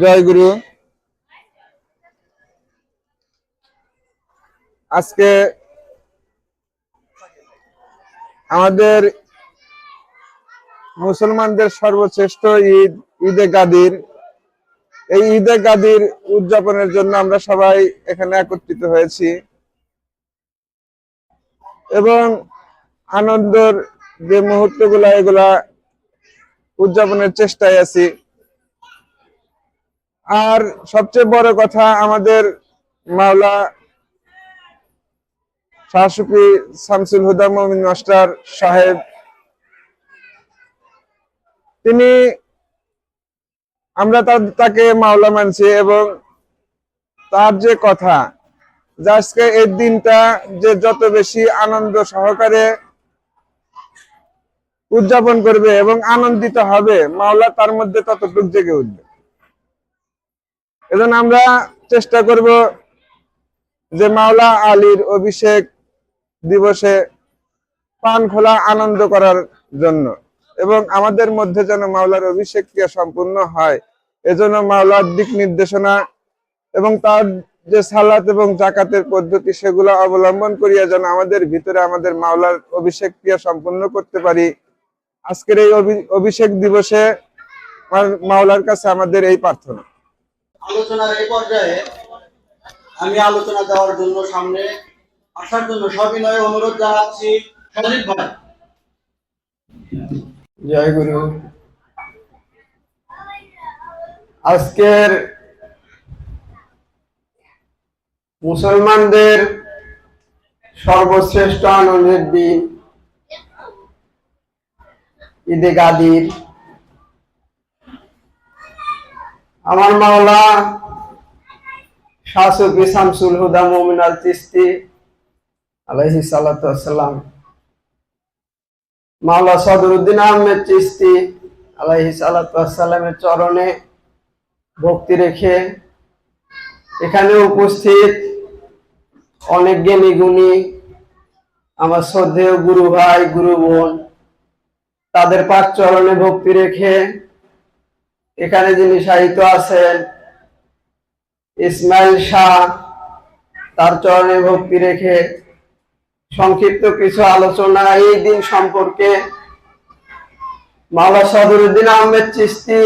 জয় গুরু। আজকে আমাদের মুসলমানদের সর্বশ্রেষ্ঠ ঈদ, ঈদে গাদির। এই ঈদে গাদির উদযাপনের জন্য আমরা সবাই এখানে একত্রিত হয়েছি। এবং আনন্দের যে মুহূর্তগুলা, এগুলা উদযাপনের চেষ্টায় আছি। আর সবচেয়ে বড় কথা আমাদের মাওলা শাহসুফি শামসুল হুদা মাস্টার সাহেব। তিনি আমরা তাকে মাওলা মানছি এবং তার যে কথা আজকে এই দিনটা যে যত বেশি আনন্দ সহকারে উদযাপন করবে এবং আনন্দিত হবে, মাওলা তার মধ্যে ততটুক জেগে উঠবে। এজন্য আমরা চেষ্টা করব যে মাওলা আলীর অভিষেক দিবসে পান খোলা আনন্দ করার জন্য এবং আমাদের মধ্যে যেন মাওলার অভিষেক ক্রিয়া সম্পূর্ণ হয়, এজন্য মাওলার দিক নির্দেশনা এবং তার যে সালাত এবং জাকাতের পদ্ধতি সেগুলো অবলম্বন করিয়া যেন আমাদের ভিতরে আমাদের মাওলার অভিষেক ক্রিয়া সম্পূর্ণ করতে পারি। আজকের এই অভি- অভিষেক দিবসে মাওলার কাছে আমাদের এই প্রার্থনা। আলোচনার এই পর্যায়ে আমি আলোচনা দেওয়ার জন্য সামনে আসার জন্য সবিনয়ে অনুরোধ জানাচ্ছি। সজীব ভাই। জয় গুরু। আজকের মুসলমানদের সর্বশ্রেষ্ঠ আনন্দের দিন ঈদে গাদির। আমার মাওলা শাসকি শামসুল হুদা মোমিন চিস্তি আলাইহি সাল্লাতু আসসালাম মাওলা সদরুদ্দিন আহমেদ চিস্তি আলাইহি সালামের চরণে ভক্তি রেখে এখানে উপস্থিত অনেক জ্ঞানী গুণী, আমার শ্রদ্ধেয় গুরু ভাই, গুরু বোন, তাদের পাঁচ চরণে ভক্তি রেখে এখানে যিনি সাহিত্য আছেন, ইসমাইল শাহ, তার চরণে ভক্তি রেখে সংক্ষিপ্ত কিছু আলোচনা এই দিন সম্পর্কে মাওলা সদরুদ্দিন আহমেদ চিস্তি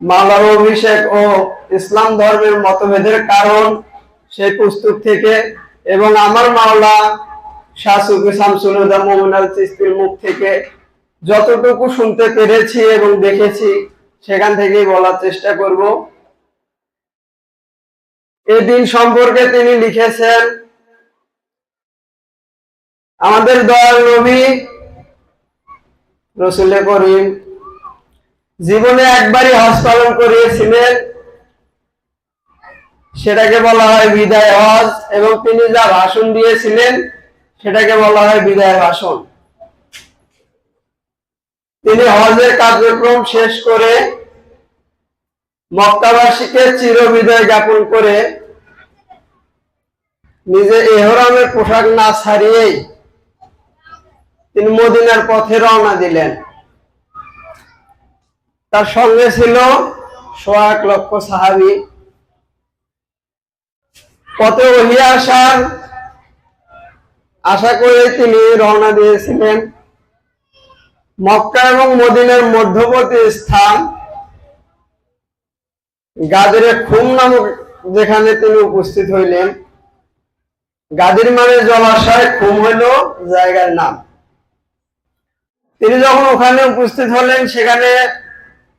মাওলার অভিষেক ও ইসলাম ধর্মের মতভেদের কারণ সেই পুস্তক থেকে এবং আমার মাওলা শাসুকে শামসুল হুদা মোমিন চিস্তির মুখ থেকে যতটুকু শুনতে পেরেছি এবং দেখেছি সেখান থেকেই বলার চেষ্টা করব। এই দিন সম্পর্কে তিনি লিখেছেন, আমাদের দয়াল নবী রসুল করিম জীবনে একবারই হজ পালন করিয়েছিলেন। সেটাকে বলা হয় বিদায় হজ এবং তিনি যা ভাষণ দিয়েছিলেন, সেটাকে বলা হয় বিদায় ভাষণ। তিনি হজের কার্যক্রম শেষ করে মক্কাবাসীকে চিরবিদায় জ্ঞাপন করে নিজে এহরামের পোশাক না ছাড়িয়েই তিনি মদিনার পথে রওনা দিলেন। তার সঙ্গে ছিল সোয়া এক লক্ষ সাহাবি। পথে ওহিয়া আসার আশা করে তিনি রওনা দিয়েছিলেন। মক্কা এবং মদিনের মধ্যবর্তী স্থান গাদিরে খুম নামক যেখানে তিনি উপস্থিত হইলেন। গাদির মানে জলাশয়, খুম হইল জায়গার নাম। তিনি যখন ওখানে উপস্থিত হলেন, সেখানে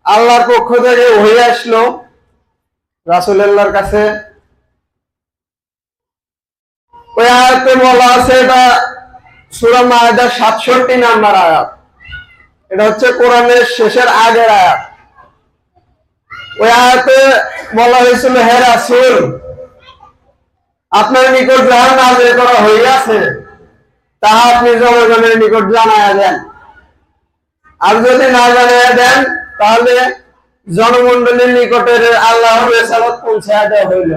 আল্লাহর পক্ষ থেকে হয়ে আসলো রাসুল্লাহর কাছে। ওই আয়াতে বলা আছে এটা সুরা মায়েদার সাতষট্টি নাম্বার আয়াত। এটা হচ্ছে কোরআনের শেষের আগের আয়াত। ওই আয়াতে বলা হয়েছিল, হে রাসুল, আপনার নিকট যাহা নাজের করা হইয়াছে, তাহা আপনি জনগণের নিকট জানাইয়া দেন। আর যদি না জানিয়ে দেন, তাহলে জনমন্ডলীর নিকটের আল্লাহ রেসালত পৌঁছায় দেওয়া হইল।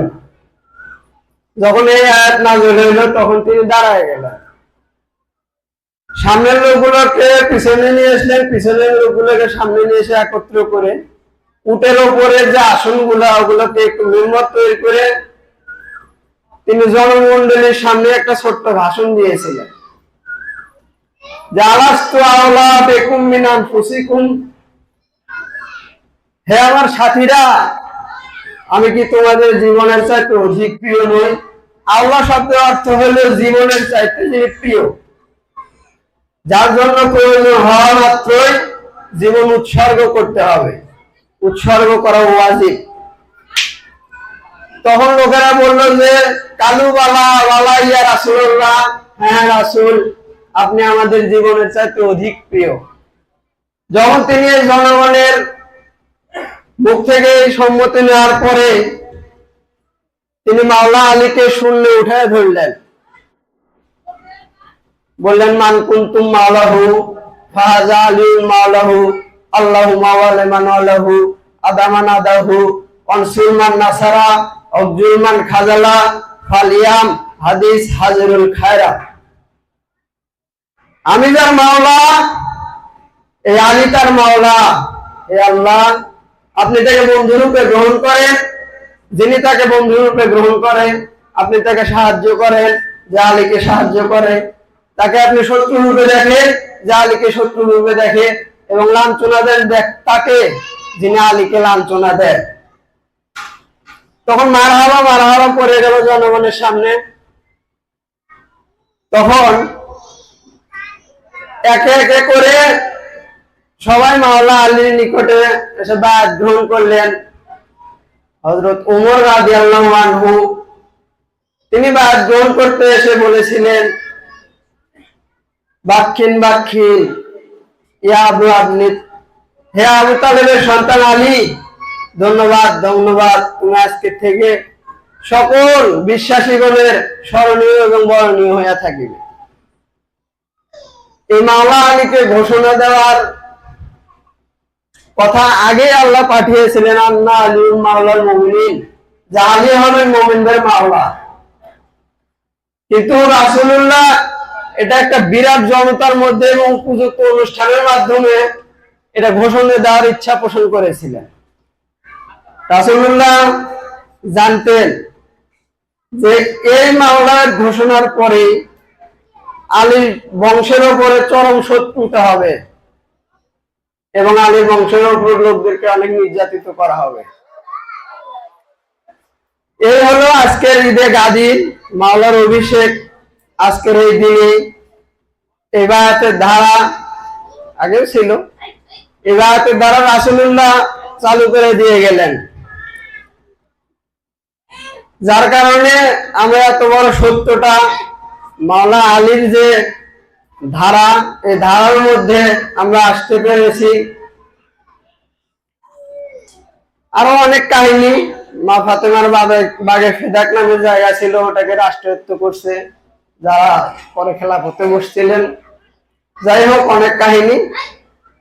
যখন এই আয়াত নাজল হইল, তখন তিনি দাঁড়ায় গেলেন। সামনের লোকগুলোকে পিছনে নিয়ে আসলেন, পিছনের লোকগুলোকে সামনে নিয়ে এসে একত্র করে উটের ওপরে যে আসনগুলা, ওগুলোকে একটু মেম্বার তৈরি করে তিনি জনমন্ডলীর সামনে একটা ছোট্ট ভাষণ দিয়েছিলেন। হে আমার সাথীরা, আমি কি তোমাদের জীবনের চাইতে অধিক প্রিয় নই? আল্লাহ শব্দের অর্থ হলো জীবনের চাইতে প্রিয়। যার জন্য প্রয়োজন হওয়া মাত্রই জীবন উৎসর্গ করতে হবে। উৎসর্গ করা ওয়াজিব। তখন লোকেরা বলল যে, কালু বালা বালা ইয়া রাসুল্লাহ হ্যাঁ রাসুল, আপনি আমাদের জীবনের চাইতে অধিক প্রিয়। যখন তিনি এই জনগণের মুখ থেকে এই সম্মতি নেওয়ার পরে তিনি মাওলা আলীকে শূন্যে উঠায় ধরলেন। বললেন, মান কুন্তুম মাওলাহু ফাহাজা আলিউল মাওলাহু আল্লাহু মাওয়ালে মান আল্লাহু আদামান আদাহু অনসুর মান নাসারা। অবজুল মান খাজালা। ফালিয়াম হাদিস হাজরুল খায়রা। আমি যার মাওলা। এই আলী তার মাওলা। হে আল্লাহ। আপনি তাকে বন্ধুরূপে গ্রহণ করেন। যিনি তাকে বন্ধুরূপে গ্রহণ করেন। আপনি তাকে সাহায্য করেন। যে আলীকে সাহায্য করে। তাকে আপনি শত্রু রূপে দেখেন, যে আলীকে শত্রু রূপে দেখে এবং লাঞ্ছনা দেন তাকে, যিনি আলীকে লাঞ্ছনা দেন। তখন মারহাবা মারহাবা পড়ে গেল জনগণের সামনে। তখন একে একে করে সবাই মাওলা আলীর নিকটে এসে বায়াত গ্রহণ করলেন। হজরত উমর রাজি আনহু, তিনি বায়াত গ্রহণ করতে এসে বলেছিলেন বাক্ষিন বাক্ষিন আপনি হে আবু তালেবের সন্তান আলী, ধন্যবাদ ধন্যবাদ। তুমি আজকে থেকে সকল বিশ্বাসীগণের স্মরণীয় এবং বরণীয় হইয়া থাকিবে। এই মাওলা আলীকে ঘোষণা দেওয়ার কথা আগে আল্লাহ পাঠিয়েছিলেন, আন্না আলী মাওলার মমিন যে আলী হবেন মমিনদের মাওলা। কিন্তু রাসুল্লাহ এটা একটা বিরাট জনতার মধ্যে এবং উপযুক্ত অনুষ্ঠানের মাধ্যমে এটা ঘোষণা দেওয়ার ইচ্ছা পোষণ করেছিলেন। রাসুল্লাহ জানতেন যে এই মাওলার ঘোষণার পরে আলীর বংশের ওপরে চরম শত্রুতা হবে এবং আলীর বংশের ওপর লোকদেরকে অনেক নির্যাতিত করা হবে। এই হলো আজকের ঈদে গাদির মাওলার অভিষেক আজকের এই দিনে এবারের ধারা আগেও ছিল এবারের ধারা রাসুল্লাহ চালু করে দিয়ে গেলেন। যার কারণে আমরা এত বড় সত্যটা মাওলা আলীর যে ধারা এই ধারার মধ্যে আমরা আসতে পেরেছি। আরও অনেক কাহিনী, মা ফাতেমার বাগে বাগে ফেদাক নামের জায়গা ছিল, ওটাকে রাষ্ট্রায়ত্ত করছে। যারা পরে খেলাফতে বসছিলেন। যাই হোক, অনেক কাহিনী।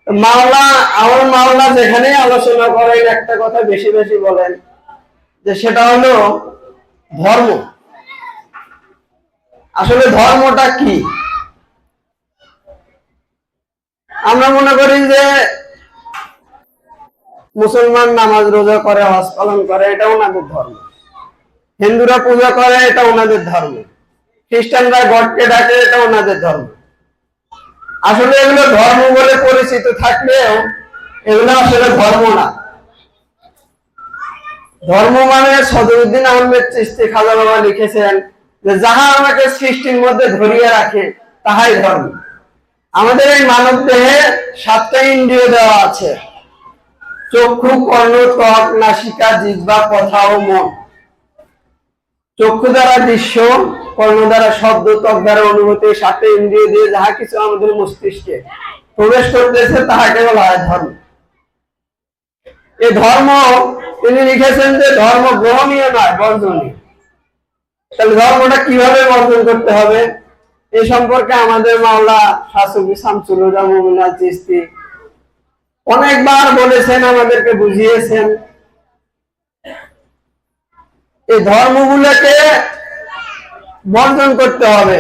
মাওলা, আমার মাওলা যেখানে আলোচনা করেন, একটা কথা বেশি বেশি বলেন, যে সেটা হলো ধর্ম। আসলে ধর্মটা কি? আমরা মনে করি যে মুসলমান নামাজ রোজা করে, হজ পালন করে, এটা ওনাদের ধর্ম। হিন্দুরা পূজা করে, এটা ওনাদের ধর্ম। খ্রিস্টানরা গডকে ডাকে এটা ওনাদের ধর্ম। আসলে এগুলো ধর্ম বলে পরিচিত থাকলেও এগুলো আসলে ধর্ম না। ধর্ম মানে সদরুদ্দিন আহমেদ চিস্তি খাজা বাবা লিখেছেন যে, যাহা আমাকে সৃষ্টির মধ্যে ধরিয়ে রাখে, তাহাই ধর্ম। আমাদের এই মানব দেহে সাতটা ইন্দ্রিয় দেওয়া আছে। চক্ষু, কর্ণ, ত্বক, নাসিকা, জিহ্বা, কথা ও মন। চক্ষু দ্বারা দৃশ্য কর্ণ দ্বারা শব্দ, ত্বক দ্বারা অনুভূতি, সাথে ইন্দ্রিয় দিয়ে যাহা কিছু আমাদের মস্তিষ্কে প্রবেশ করতেছে, তাহাকে বলা হয় ধর্ম। এই ধর্ম, তিনি লিখেছেন যে ধর্ম গ্রহণীয় নয়, বর্জনীয়। তাহলে ধর্মটা কীভাবে বর্জন করতে হবে? এ সম্পর্কে আমাদের মাওলা শাসকি শামসুল চিস্তি অনেকবার বলেছেন, আমাদেরকে বুঝিয়েছেন। এই ধর্মগুলোকে বর্জন করতে হবে।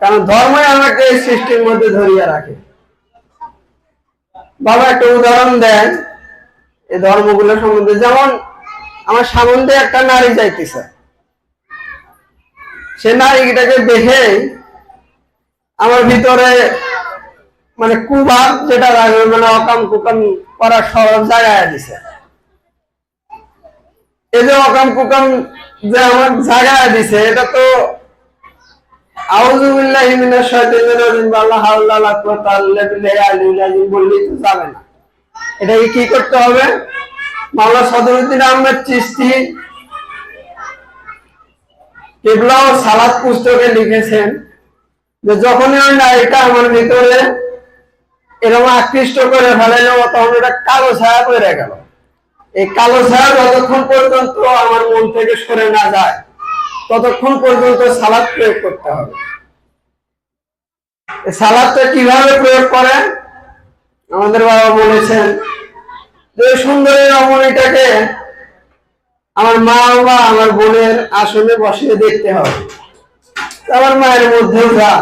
কারণ ধর্মই আমাকে এই সৃষ্টির মধ্যে ধরিয়ে রাখে। বাবা, একটা উদাহরণ দেন এই ধর্মগুলো সম্বন্ধে। যেমন আমার সামনে একটা নারী যাইতেছে। সে নারীটাকে দেখে আমার ভিতরে মানে কুভাব যেটা মানে অকাম কুকাম করা সহজ জায়গায় দিছে। এই যে অকাম কুকাম যে আমার জায়গায় দিছে, এটা তো রাজিম, আল্লাহ হাওলা বললেই তো যাবে না। কি করতে হবে? সদরুদ্দিন আহমেদ সালাত পুস্তকে লিখেছেন যে, যখনই ওই নারীটা আমার ভিতরে এরকম আকৃষ্ট করে ফেলাইল তখন এটা কালো ছায়া করে গেল। এই কালো ছায়া যতক্ষণ পর্যন্ত আমার মন থেকে সরে না যায়, ততক্ষণ পর্যন্ত সালাদ প্রয়োগ করতে হবে। সালাদটা কীভাবে প্রয়োগ করে আমাদের বাবা বলেছেন যে সুন্দরী রমণীটাকে আমার মা বা আমার বোনের আসনে বসিয়ে দেখতে হবে। আমার মায়ের মধ্যেও যা,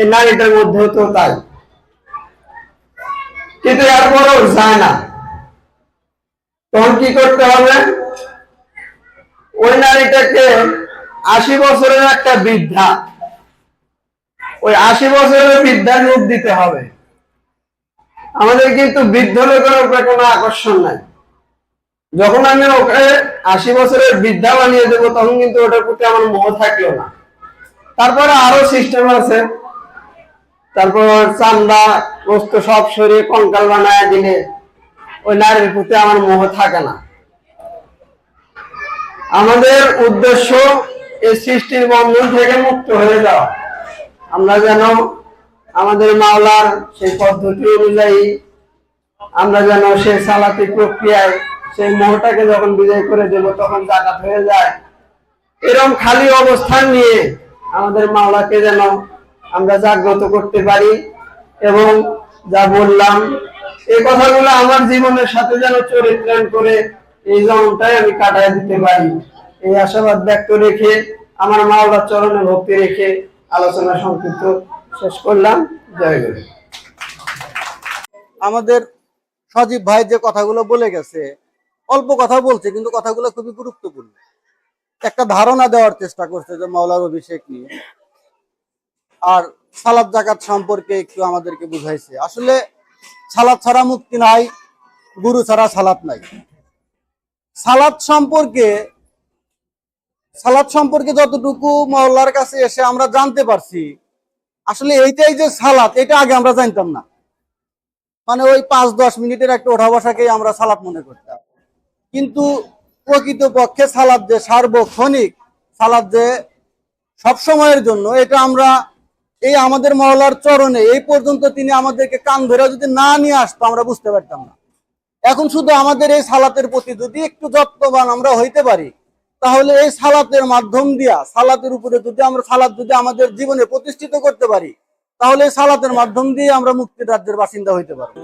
এই নারীটার মধ্যেও তো তাই। কিন্তু এরপরও যায় না। তখন কি করতে হবে? ওই নারীটাকে আশি বছরের একটা বৃদ্ধা, ওই আশি বছরের বৃদ্ধার রূপ দিতে হবে। আমাদের কিন্তু বৃদ্ধ লোকের উপরে কোনো আকর্ষণ নাই। যখন আমি ওকে আশি বছরের বৃদ্ধা বানিয়ে দেবো, তখন কিন্তু ওটার প্রতি আমার মোহ থাকল না। তারপরে আরও সিস্টেম আছে। তারপর চান্দা বস্তু সব সরিয়ে কঙ্কাল বানায় দিলে ওই নারীর প্রতি আমার মোহ থাকে না। আমাদের উদ্দেশ্য এই সৃষ্টির বন্ধন থেকে মুক্ত হয়ে যাওয়া। আমরা যেন আমাদের মাওলার সেই পদ্ধতি অনুযায়ী আমরা যেন সেই সালাতি প্রক্রিয়ায় সেই মোহটাকে যখন বিজয় করে দেব, তখন জাকাত হয়ে যায়। এরকম খালি অবস্থান নিয়ে আমাদের মাওলাকে যেন আমরা জাগ্রত করতে পারি এবং যা বললাম এই কথাগুলো আমার জীবনের সাথে যেন চরিত্রায়ণ করে এই জনটাই আমি কাটায় দিতে পারি। এই আশাবাদ ব্যক্ত রেখে, আমার মাওলার চরণে ভক্তি রেখে আলোচনা সংক্ষিপ্ত শেষ করলাম। জয় গুরু। আমাদের সজীব ভাই যে কথাগুলো বলে গেছে, অল্প কথা বলছে, কিন্তু কথাগুলো খুবই গুরুত্বপূর্ণ। একটা ধারণা দেওয়ার চেষ্টা করছে যে মাওলার অভিষেক নিয়ে। আর সালাদ জাকাত সম্পর্কে একটু আমাদেরকে বুঝাইছে। আসলে সালাদ ছাড়া মুক্তি নাই, গুরু ছাড়া সালাত নাই। সালাদ সম্পর্কে সালাদ সম্পর্কে যতটুকু মাওলার কাছে এসে আমরা জানতে পারছি, আসলে এইটাই যে সালাত এটা আগে আমরা জানতাম না। মানে ওই পাঁচ দশ মিনিটের একটা ওঠা বসাকেই আমরা সালাদ মনে করতাম। কিন্তু প্রকৃত পক্ষে সালাদ যে সার্বক্ষণিক, সালাদ যে সব সময়ের জন্য, এটা আমরা এই আমাদের মহলার চরণে এই পর্যন্ত তিনি আমাদেরকে কান ধরে যদি না নিয়ে আসতো, আমরা বুঝতে পারতাম না। এখন শুধু আমাদের এই সালাতের প্রতি যদি একটু যত্নবান আমরা হইতে পারি, তাহলে এই সালাতের মাধ্যম দিয়া, সালাতের উপরে যদি আমরা, সালাত যদি আমাদের জীবনে প্রতিষ্ঠিত করতে পারি, তাহলে এই সালাতের মাধ্যম দিয়ে আমরা মুক্তি রাজ্যের বাসিন্দা হইতে পারব।